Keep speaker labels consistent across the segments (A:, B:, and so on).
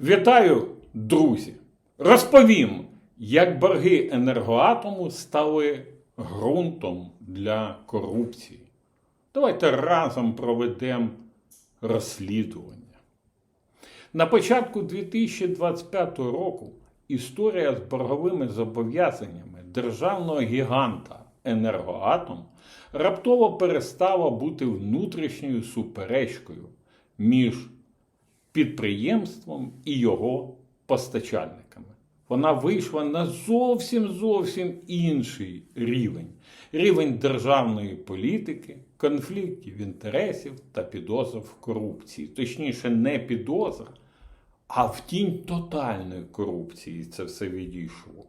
A: Вітаю, друзі! Розповім, як борги енергоатому стали ґрунтом для корупції. Давайте разом проведемо розслідування. На початку 2025 року історія з борговими зобов'язаннями державного гіганта Енергоатом раптово перестала бути внутрішньою суперечкою між підприємством і його постачальниками. Вона вийшла на зовсім зовсім інший рівень рівень державної політики, конфліктів інтересів та підозр в корупції. Точніше, не підозр, а в тінь тотальної корупції це все відійшло.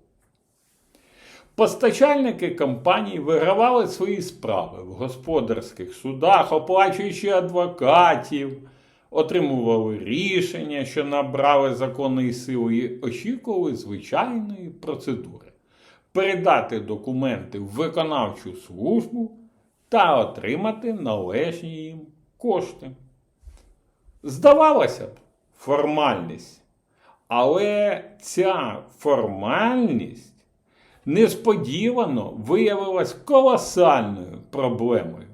A: Постачальники компаній вигравали свої справи в господарських судах, оплачуючи адвокатів, отримували рішення, що набрали законної сили, і очікували звичайної процедури передати документи в виконавчу службу та отримати належні їм кошти. Здавалося б, формальність. Але ця формальність несподівано виявилась колосальною проблемою.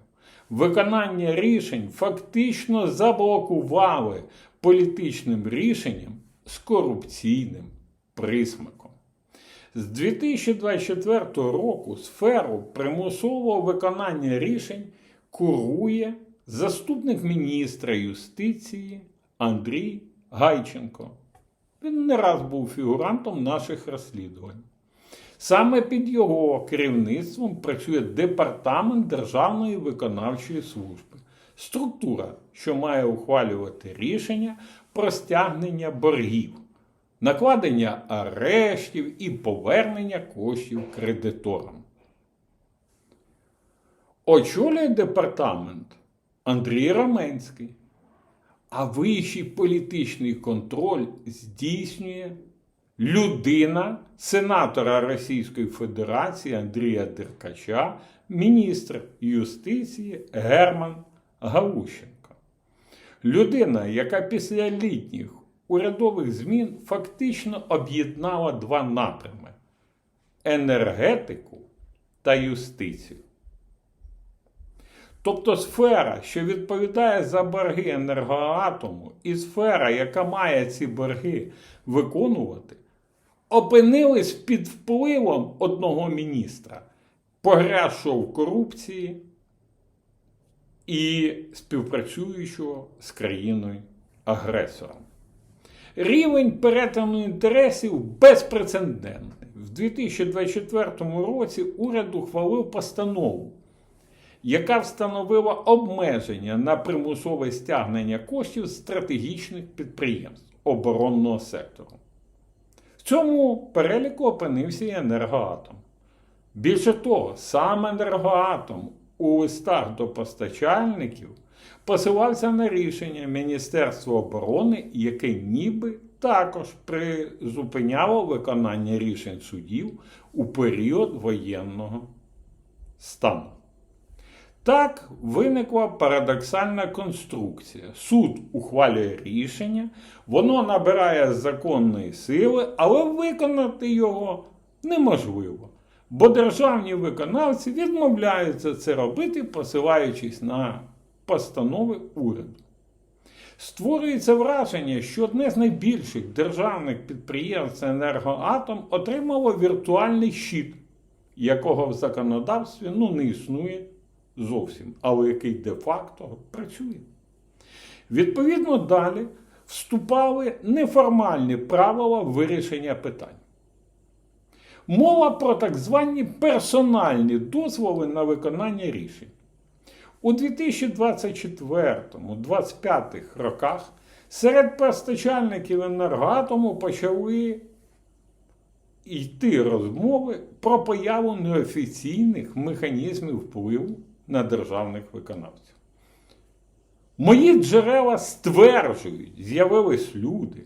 A: Виконання рішень фактично заблокували політичним рішенням з корупційним присмаком. З 2024 року сферу примусового виконання рішень курує заступник міністра юстиції Андрій Гайченко. Він не раз був фігурантом наших розслідувань. Саме під його керівництвом працює Департамент Державної виконавчої служби, структура, що має ухвалювати рішення про стягнення боргів, накладення арештів і повернення коштів кредиторам. Очолює департамент Андрій Раменський, а вищий політичний контроль здійснює людина сенатора Російської Федерації Андрія Деркача, міністр юстиції Герман Галущенко. Людина, яка після літніх урядових змін фактично об'єднала два напрями енергетику та юстицію. Тобто сфера, що відповідає за борги енергоатому, і сфера, яка має ці борги виконувати, опинились під впливом одного міністра, погрязшого в корупції і співпрацюючого з країною-агресором. Рівень перетину інтересів безпрецедентний. В 2024 році уряд ухвалив постанову яка встановила обмеження на примусове стягнення коштів стратегічних підприємств оборонного сектору. Цьому переліку опинився і енергоатом. Більше того, сам енергоатом у листах до постачальників посилався на рішення Міністерства оборони, яке ніби також призупиняло виконання рішень судів у період воєнного стану. Так виникла парадоксальна конструкція. Суд ухвалює рішення, воно набирає законної сили, але виконати його неможливо. Бо державні виконавці відмовляються це робити, посилаючись на постанови уряду. Створюється враження, що одне з найбільших державних підприємств енергоатом отримало віртуальний щит, якого в законодавстві ну, не існує зовсім, але який де-факто працює. Відповідно, далі вступали неформальні правила вирішення питань. Мова про так звані персональні дозволи на виконання рішень. У 2024-2025 роках серед постачальників енергоатому почали йти розмови про появу неофіційних механізмів впливу на державних виконавців. Мої джерела стверджують, з'явились люди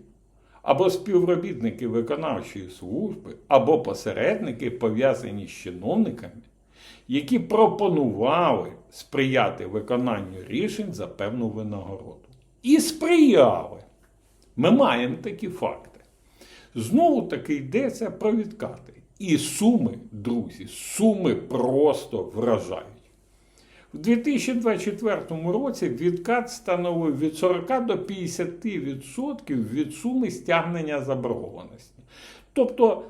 A: або співробітники виконавчої служби, або посередники, пов'язані з чиновниками, які пропонували сприяти виконанню рішень за певну винагороду. І сприяли. Ми маємо такі факти. Знову таки йдеться про відкати. І суми, друзі, суми просто вражають. В 2024 році відкат становив від 40 до 50% від суми стягнення заборгованості. Тобто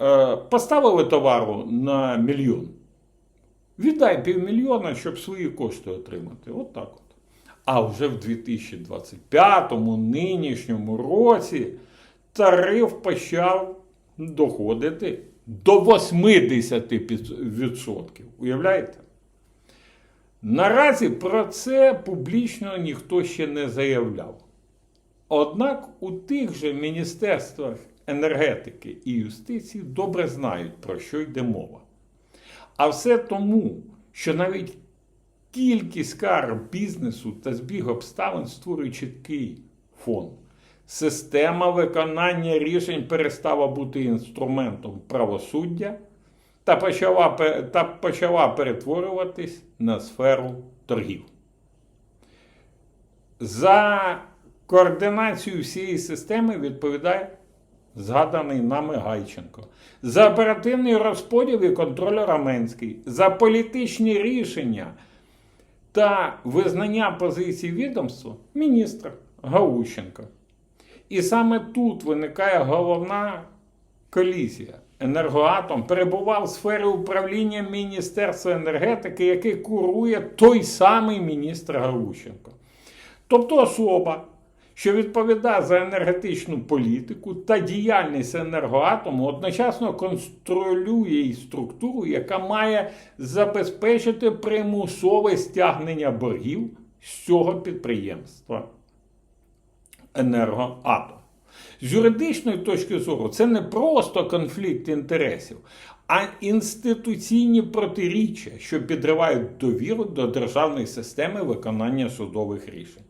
A: е, поставили товару на мільйон. Віддай півмільйона, щоб свої кошти отримати. От так от. А вже в 2025 нинішньому році тариф почав доходити до 80%. Уявляєте? Наразі про це публічно ніхто ще не заявляв. Однак у тих же міністерствах енергетики і юстиції добре знають, про що йде мова. А все тому, що навіть кількість скарг бізнесу та збіг обставин створює чіткий фон. Система виконання рішень перестала бути інструментом правосуддя та почала, та почала перетворюватись на сферу торгів. За координацію всієї системи відповідає згаданий нами Гайченко. За оперативний розподіл і контроль Раменський, за політичні рішення та визнання позицій відомства міністр Гаущенко. І саме тут виникає головна колізія. Енергоатом перебував в сфері управління Міністерства енергетики, яке курує той самий міністр Галущенко. Тобто особа, що відповідає за енергетичну політику та діяльність енергоатому, одночасно контролює і структуру, яка має забезпечити примусове стягнення боргів з цього підприємства енергоатом. З юридичної точки зору, це не просто конфлікт інтересів, а інституційні протиріччя, що підривають довіру до державної системи виконання судових рішень.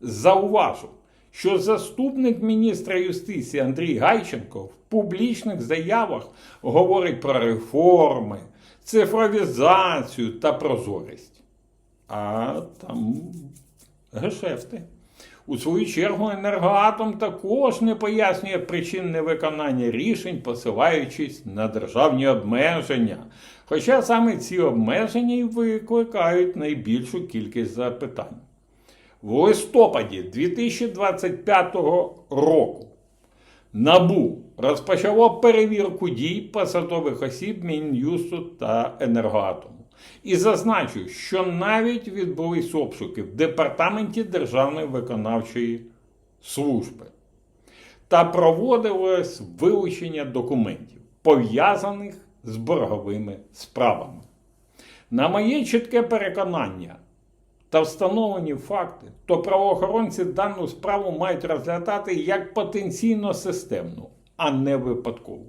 A: Зауважу, що заступник міністра юстиції Андрій Гайченко в публічних заявах говорить про реформи, цифровізацію та прозорість. А там гешефти. У свою чергу енергоатом також не пояснює причин невиконання рішень, посилаючись на державні обмеження. Хоча саме ці обмеження й викликають найбільшу кількість запитань. В листопаді 2025 року НАБУ розпочало перевірку дій посадових осіб Мін'юсту та Енергоатому. І зазначу, що навіть відбулись обшуки в Департаменті Державної виконавчої служби та проводилось вилучення документів, пов'язаних з борговими справами. На моє чітке переконання та встановлені факти, то правоохоронці дану справу мають розглядати як потенційно системну, а не випадкову.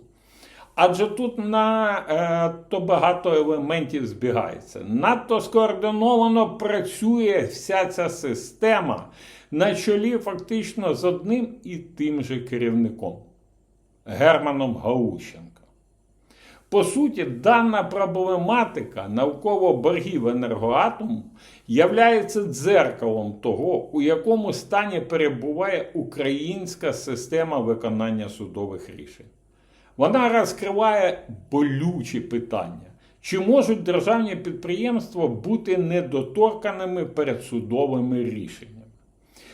A: Адже тут надто багато елементів збігається. Надто скоординовано працює вся ця система на чолі фактично з одним і тим же керівником Германом Гаущенко. По суті, дана проблематика навколо боргів енергоатому являється дзеркалом того, у якому стані перебуває українська система виконання судових рішень. Вона розкриває болючі питання. Чи можуть державні підприємства бути недоторканими перед судовими рішеннями?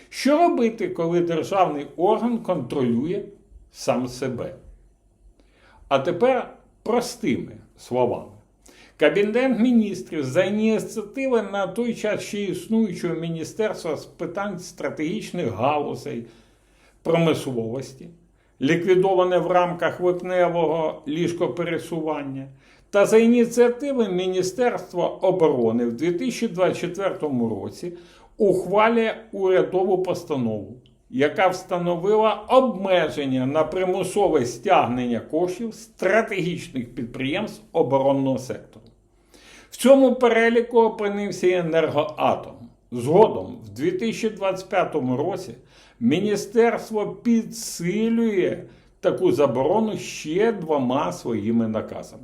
A: Що робити, коли державний орган контролює сам себе? А тепер простими словами. Кабінет міністрів за ініціативи на той час ще існуючого Міністерства з питань стратегічних галузей промисловості, ліквідоване в рамках випневого ліжкопересування, та за ініціативи Міністерства оборони в 2024 році ухвалює урядову постанову, яка встановила обмеження на примусове стягнення коштів стратегічних підприємств оборонного сектору. В цьому переліку опинився і енергоатом. Згодом, в 2025 році, міністерство підсилює таку заборону ще двома своїми наказами.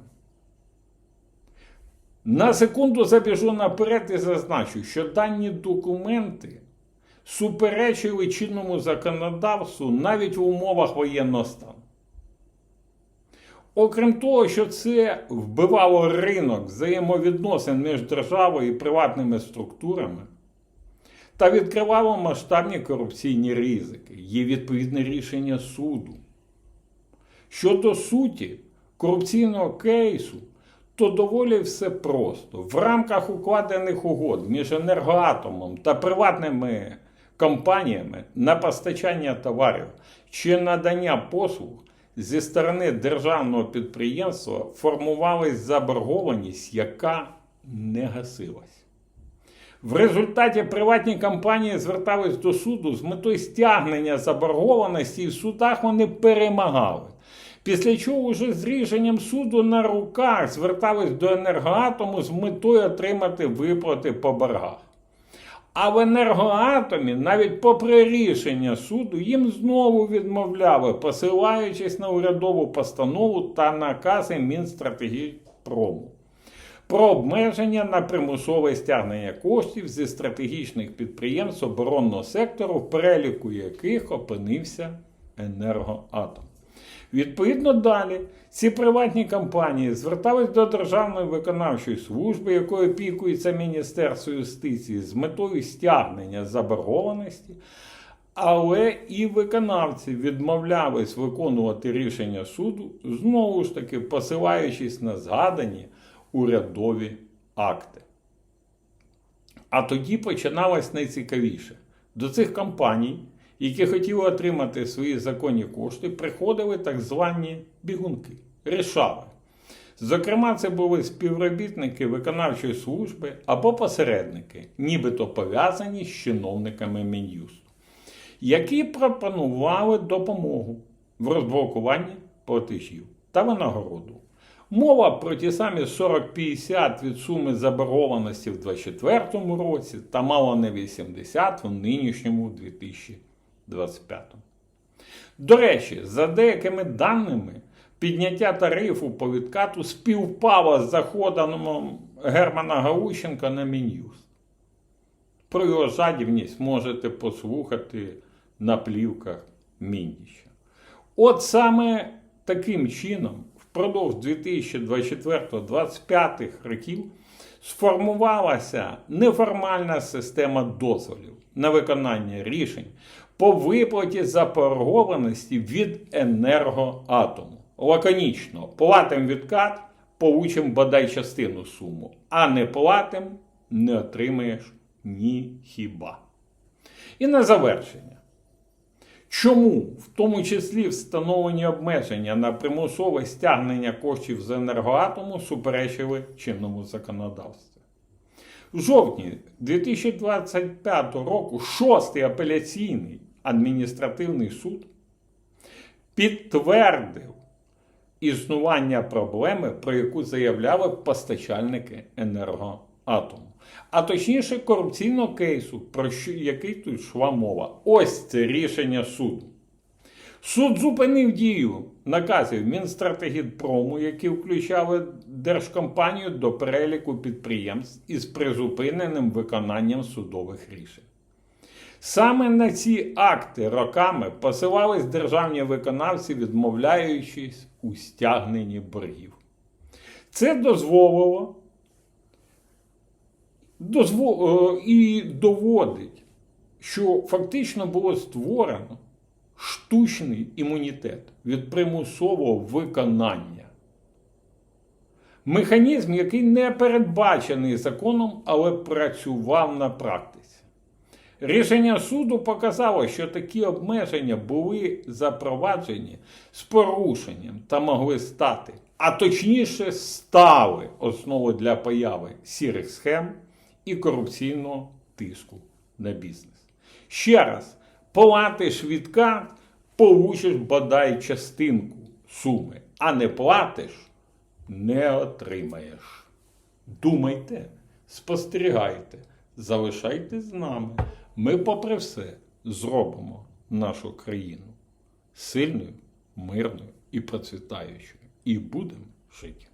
A: На секунду забіжу наперед і зазначу, що дані документи суперечили чинному законодавству навіть в умовах воєнного стану. Окрім того, що це вбивало ринок взаємовідносин між державою і приватними структурами та відкривало масштабні корупційні ризики, є відповідне рішення суду. Щодо суті корупційного кейсу, то доволі все просто. В рамках укладених угод між енергоатомом та приватними компаніями на постачання товарів чи надання послуг зі сторони державного підприємства формувалась заборгованість, яка не гасилась. В результаті приватні компанії звертались до суду з метою стягнення заборгованості, і в судах вони перемагали. Після чого вже з рішенням суду на руках звертались до енергоатому з метою отримати виплати по боргах. А в енергоатомі, навіть попри рішення суду, їм знову відмовляли, посилаючись на урядову постанову та накази Мінстратегіпрому про обмеження на примусове стягнення коштів зі стратегічних підприємств оборонного сектору, в переліку яких опинився енергоатом. Відповідно далі, ці приватні компанії звертались до Державної виконавчої служби, якою опікується Міністерство юстиції, з метою стягнення заборгованості, але і виконавці відмовлялись виконувати рішення суду, знову ж таки посилаючись на згадані урядові акти. А тоді починалось найцікавіше. До цих компаній, які хотіли отримати свої законні кошти, приходили так звані бігунки, рішали. Зокрема, це були співробітники виконавчої служби або посередники, нібито пов'язані з чиновниками Мін'юсту, які пропонували допомогу в розблокуванні платежів та винагороду. Мова про ті самі 40-50 від суми заборгованості в 2024 році та мало не 80 в нинішньому 2025. До речі, за деякими даними, підняття тарифу по відкату співпало з заходом Германа Гаущенка на Мін'юст. Про його жадібність можете послухати на плівках Міндіча. От саме таким чином впродовж 2024-2025 років сформувалася неформальна система дозволів на виконання рішень по виплаті заборгованості від енергоатому. Лаконічно платим відкат, получимо бодай частину суму, а не платим, не отримаєш ні хіба. І на завершення. Чому, в тому числі встановлені обмеження на примусове стягнення коштів з енергоатому суперечили чинному законодавству? В жовтні 2025 року шостий апеляційний адміністративний суд підтвердив існування проблеми, про яку заявляли постачальники енергоатому. А точніше, корупційного кейсу, про що, який тут йшла мова. Ось це рішення суду. Суд зупинив дію наказів Мінстратегітпрому, які включали держкомпанію до переліку підприємств із призупиненим виконанням судових рішень. Саме на ці акти роками посилались державні виконавці, відмовляючись у стягненні боргів. Це дозволило дозвол, і доводить, що фактично було створено штучний імунітет від примусового виконання. Механізм, який не передбачений законом, але працював на практиці. Рішення суду показало, що такі обмеження були запроваджені з порушенням та могли стати, а точніше, стали основою для появи сірих схем і корупційного тиску на бізнес. Ще раз, платиш відкат, получиш бодай частинку суми, а не платиш, не отримаєш. Думайте, спостерігайте, залишайтесь з нами. Ми, попри все, зробимо нашу країну сильною, мирною і процвітаючою. І будемо жити.